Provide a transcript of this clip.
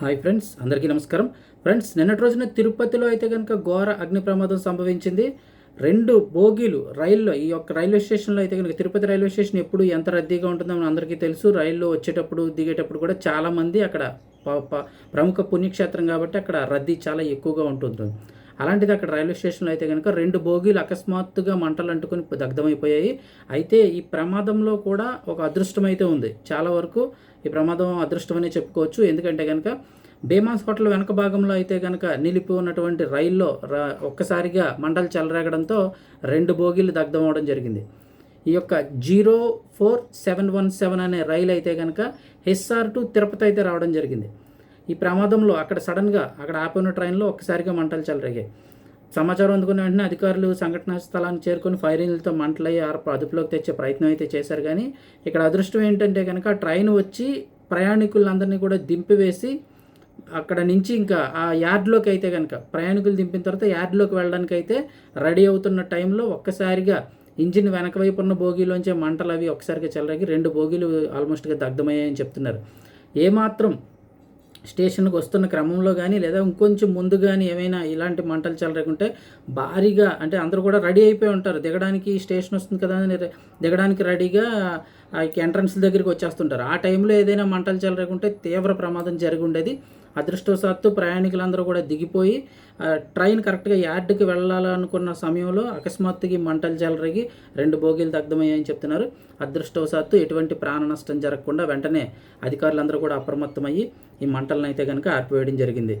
Hi friends అందరికీ నమస్కారం. Friends నిన్నటి రోజున తిరుపతిలో అయితే కనుక ఘోర అగ్ని ప్రమాదం సంభవించింది. రెండు బోగీలు రైల్లో ఈ యొక్క రైల్వే స్టేషన్లో అయితే కనుక తిరుపతి రైల్వే స్టేషన్ ఎప్పుడు ఎంత రద్దీగా ఉంటుందో మన అందరికీ తెలుసు. రైల్లో వచ్చేటప్పుడు దిగేటప్పుడు కూడా చాలామంది అక్కడ ప- ప- ప్రముఖ పుణ్యక్షేత్రం కాబట్టి అక్కడ రద్దీ చాలా ఎక్కువగా ఉంటుంది అలాంటిది అక్కడ రైల్వే స్టేషన్లో అయితే కనుక రెండు బోగీలు అకస్మాత్తుగా మంటలు అంటుకొని దగ్ధమైపోయాయి. అయితే ఈ ప్రమాదంలో కూడా ఒక అదృష్టం అయితే ఉంది. చాలా వరకు ఈ ప్రమాదం అదృష్టమనే చెప్పుకోవచ్చు. ఎందుకంటే కనుక బేమాన్స్ హోటల్ వెనక భాగంలో అయితే కనుక నిలిపి ఉన్నటువంటి రైల్లో ఒక్కసారిగా మంటలు చెలరేగడంతో రెండు బోగీలు దగ్ధం అవడం జరిగింది. ఈ యొక్క zero four seven one seven అనే రైలు అయితే కనుక హెస్ఆర్ టు తిరుపతి అయితే రావడం జరిగింది. ఈ ప్రమాదంలో అక్కడ సడన్గా అక్కడ ఆపిన ట్రైన్లో ఒక్కసారిగా మంటలు చెలరేగాయి. సమాచారం అందుకున్న వెంటనే అధికారులు సంఘటనా స్థలానికి చేరుకొని ఫైరింగ్లతో మంటలయ్యి ఆర్ప అదుపులోకి తెచ్చే ప్రయత్నం అయితే చేశారు. కానీ ఇక్కడ అదృష్టం ఏంటంటే కనుక ట్రైన్ వచ్చి ప్రయాణికులందరినీ కూడా దింపివేసి అక్కడ నుంచి ఇంకా ఆ యార్డ్లోకి అయితే కనుక ప్రయాణికులు దింపిన తర్వాత యార్డ్లోకి వెళ్ళడానికి అయితే రెడీ అవుతున్న టైంలో ఒక్కసారిగా ఇంజిన్ వెనక వైపు ఉన్న బోగీలోంచే మంటలు అవి ఒక్కసారిగా చెలరేగి రెండు బోగీలు ఆల్మోస్ట్గా దగ్ధమయ్యాయని చెప్తున్నారు. ఏమాత్రం స్టేషన్కి వస్తున్న క్రమంలో కానీ లేదా ఇంకొంచెం ముందు కానీ ఏమైనా ఇలాంటి మంటలు చెలరకుంటే భారీగా అంటే అందరూ కూడా రెడీ అయిపోయి ఉంటారు. దిగడానికి స్టేషన్ వస్తుంది కదా అని దిగడానికి రెడీగా ఎంట్రన్స్ దగ్గరికి వచ్చేస్తుంటారు. ఆ టైంలో ఏదైనా మంటలు చెలరకుంటే తీవ్ర ప్రమాదం జరిగి ఉండేది అదృష్టవశాత్తు ప్రయాణికులందరూ కూడా దిగిపోయి ట్రైన్ కరెక్ట్గా యార్డ్కి వెళ్ళాలనుకున్న సమయంలో అకస్మాత్తుగా మంటలు చెలరగి రెండు బోగీలు దగ్ధమయ్యాయని చెప్తున్నారు. అదృష్టవశాత్తు ఎటువంటి ప్రాణ నష్టం జరగకుండా వెంటనే అధికారులందరూ కూడా అప్రమత్తమయ్యి ఈ మంటలను అయితే కనుక ఆర్పివేయడం జరిగింది.